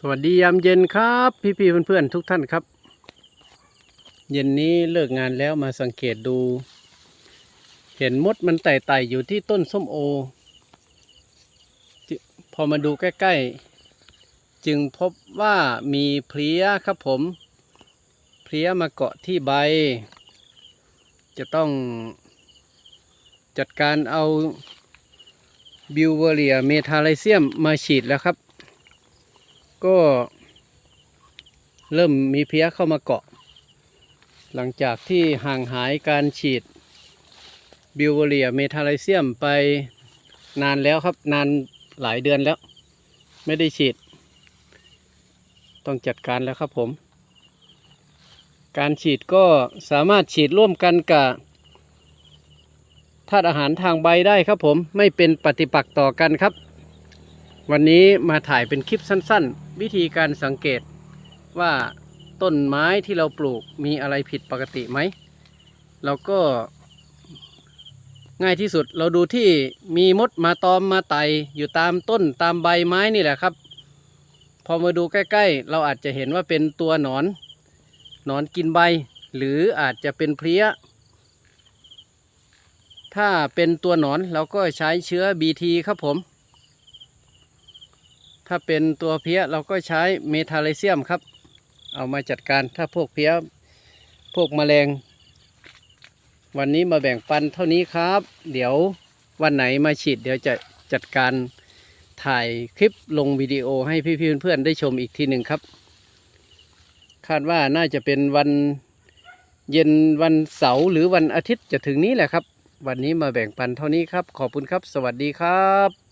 สวัสดียามเย็นครับ พี่ๆเพื่อนๆทุกท่านครับ เย็นนี้เลิกงานแล้วมาสังเกตดู เห็นมดมันไต่ๆอยู่ที่ต้นส้มโอ พอมาดูใกล้ๆ จึงพบว่ามีเพลี้ยครับผม เพลี้ยมาเกาะที่ใบ จะต้องจัดการเอาบิวเวอเรียเมทาไลเซียมมาฉีดแล้วครับ ก็เริ่มมีเพี้ยเข้ามาเกาะ หลังจากที่ห่างหายการฉีดบิวเวอเรียเมทาไลเซียมไปนานแล้วครับ นานหลายเดือนแล้ว ไม่ได้ฉีด ต้องจัดการแล้วครับผม การฉีดก็สามารถฉีดร่วมกันกับธาตุอาหารทางใบได้ครับผมไม่เป็นปฏิปักษ์ต่อกันครับ วันนี้มาถ่ายเป็นคลิปสั้นๆ วิธีการสังเกตว่าต้นไม้ที่เราปลูกมีอะไรผิดปกติไหมเราก็ง่ายที่สุดเราดูที่มีมดมาตอมมาไตอยู่ตามต้นตามใบไม้นี่แหละครับ พอมาดูใกล้ๆ เราอาจจะเห็นว่าเป็นตัวหนอนหนอนกินใบ หรืออาจจะเป็นเพลี้ย ถ้าเป็นตัวหนอนเราก็ใช้เชื้อ BT ครับผม ถ้าเป็นตัวเพี้ยเราก็ใช้เมทาไลเซียมครับ เอามาจัดการถ้าพวกเพี้ยพวกแมลง วันนี้มาแบ่งปันเท่านี้ครับ เดี๋ยววันไหนมาฉีดเดี๋ยวจะจัดการถ่ายคลิปลงวิดีโอให้พี่ๆเพื่อนๆได้ชมอีกทีหนึ่งครับ คาดว่าน่าจะเป็นวันเย็นวันเสาร์หรือวันอาทิตย์จะถึงนี้แหละครับ วันนี้มาแบ่งปันเท่านี้ครับ ขอบคุณครับ สวัสดีครับ